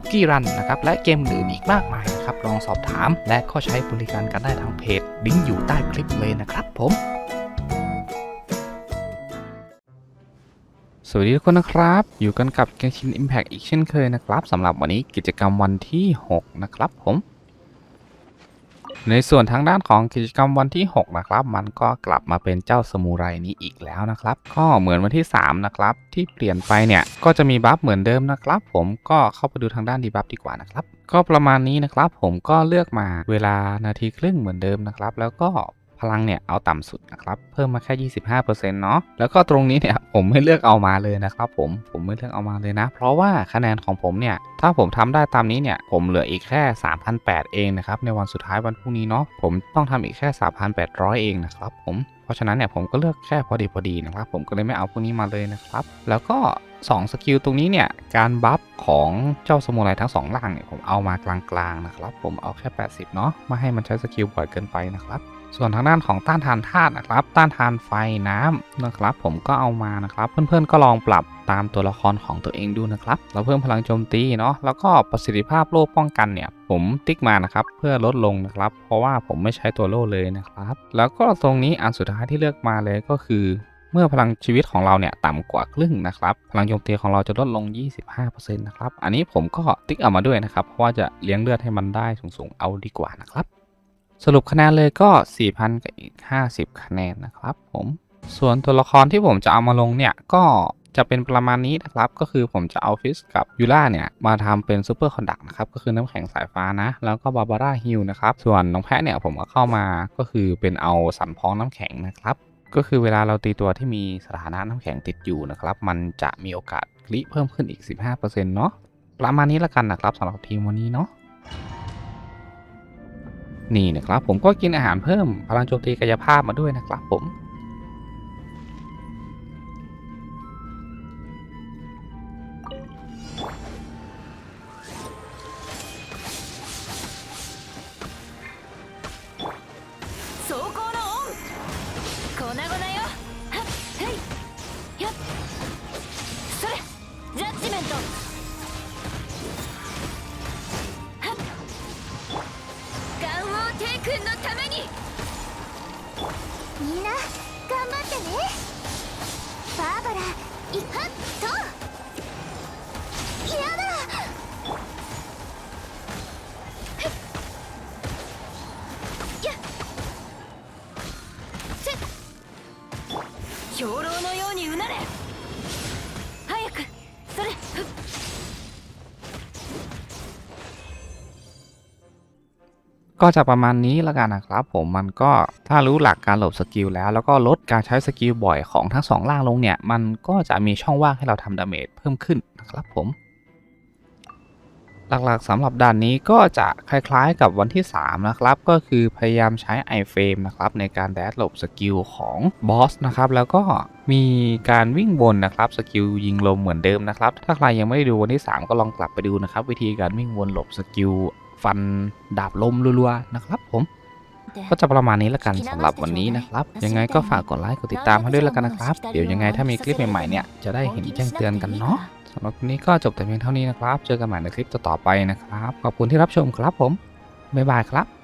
คุกกี้รันนะครับและเกมอื่นอีกมากมายนะครับลองสอบถาม และก็ใช้บริการกันได้ทางเพจลิงก์อยู่ใต้คลิปเลยนะครับผมสวัสดีทุกคนนะครับ อยู่กันกับเกมชิน Impact อีกเช่นเคยนะครับสำหรับวันนี้กิจกรรมวันที่ 6 นะครับผม ในส่วนทางด้านของกิจกรรมวันที่ 6 นะครับ มันก็กลับมาเป็นเจ้าสมุไรนี้อีกแล้วนะครับ ก็เหมือนวันที่ 3 นะครับ ที่เปลี่ยนไปเนี่ย ก็จะมีบัฟเหมือนเดิมนะครับ ผมก็เข้าไปดูทางด้านดีบัฟดีกว่านะครับ ก็ประมาณนี้นะครับ ผมก็เลือกมาเวลานาทีครึ่งเหมือนเดิมนะครับ แล้วก็ พลังเนี่ยเอาต่ำสุดนะครับเพิ่มมาแค่ 25%เนาะแล้วก็ตรงนี้เนี่ยผมไม่เลือกเอามาเลยนะครับผมผมไม่เลือกเอามาเลยนะ เพราะว่าคะแนนของผมเนี่ยถ้าผมทำได้ตามนี้เนี่ยผมเหลืออีกแค่ 3,800 เองนะครับในวันสุดท้ายวันพรุ่งนี้เนาะผมต้องทำอีกแค่ 3,800 เองนะครับผมเพราะฉะนั้นเนี่ยผมก็เลือกแค่พอดีพอดีนะครับผมก็เลยไม่เอาพวกนี้มาเลยนะครับแล้วก็2สกิลตรงนี้เนี่ยการบัฟของเจ้าสมุไรทั้ง2ล่างเนี่ยผมเอามากลางๆนะครับผมเอาแค่ 80 เนาะไม่ให้มันใช้สกิลบ่อยเกินไปนะครับ ส่วนทางด้านของต้านทานธาตุนะครับ ต้านทานไฟน้ำนะครับ ผมก็เอามานะครับ เพื่อนๆก็ลองปรับตามตัวละครของตัวเองดูนะครับ เราเพิ่มพลังโจมตีเนาะแล้วก็ประสิทธิภาพโล่ป้องกันเนี่ย ผมติ๊กมานะครับ เพื่อลดลงนะครับ เพราะว่าผมไม่ใช้ตัวโล่เลยนะครับ แล้วก็ตรงนี้อันสุดท้ายที่เลือกมาเลยก็คือเมื่อพลังชีวิตของเราเนี่ยต่ำกว่าครึ่งนะครับ พลังโจมตีของเราจะลดลง 25%นะครับ อันนี้ผมก็ติ๊กเอามาด้วยนะครับ เพราะว่าจะเลี้ยงเลือดให้มันได้สูงๆเอาดีกว่านะครับ สรุปคะแนนเลยก็ 4,000 กับอีก 50 คะแนนนะครับผม ส่วนตัวละครที่ผมจะเอามาลงเนี่ยก็จะเป็นประมาณนี้นะครับ ก็คือผมจะเอาฟิสกับยูล่าเนี่ย มาทำเป็นซูเปอร์คอนดักนะครับ ก็คือน้ำแข็งสายฟ้านะ แล้วก็บาบาร่าฮิลนะครับ ส่วนน้องแพะเนี่ยผมก็เข้ามาก็คือเป็นเอาสันพ้องน้ำแข็งนะครับ ก็คือเวลาเราตีตัวที่มีสถานะน้ำแข็งติดอยู่นะครับ มันจะมีโอกาสคลิเพิ่มขึ้นอีก 15%เนาะประมาณนี้ละกันนะครับสำหรับทีมวันนี้เนาะ นี่นะครับผมก็กินอาหารเพิ่มพลังโจมตีกายภาพมาด้วยนะครับผม 君のために。みんな頑張ってね。バーバラいはっとやだ兵糧のようにうなれ。早くそれ ก็จะประมาณนี้แล้วกันนะครับผมมันก็ถ้ารู้หลักการหลบสกิลแล้ว แล้วก็ลดการใช้สกิลบ่อยของทั้งสองล่างลงเนี่ย มันก็จะมีช่องว่างให้เราทำดาเมจเพิ่มขึ้นนะครับผม หลักๆสำหรับด่านนี้ก็จะคล้ายๆกับวันที่ 3 นะครับ ก็คือพยายามใช้ไอเฟรมนะครับในการแดดหลบสกิลของบอสนะครับแล้วก็มีการวิ่งบนนะครับสกิลยิงลมเหมือนเดิมนะครับ ถ้าใครยังไม่ได้ดูวันที่ 3 ก็ลองกลับไปดูนะครับวิธีการวิ่งวนหลบสกิล ฟันดาบลมรัวๆนะครับผม ก็จะประมาณนี้แล้วกันสำหรับวันนี้นะครับ ยังไงก็ฝากกดไลค์กดติดตามให้ด้วยแล้วกันนะครับ เดี๋ยวยังไงถ้ามีคลิปใหม่ๆเนี่ยจะได้เห็นแจ้งเตือนกันเนาะสำหรับวันนี้ก็จบแต่เพียงเท่านี้นะครับ เจอกันใหม่ในคลิปต่อๆไปนะครับ ขอบคุณที่รับชมครับผมบ๊ายบายครับ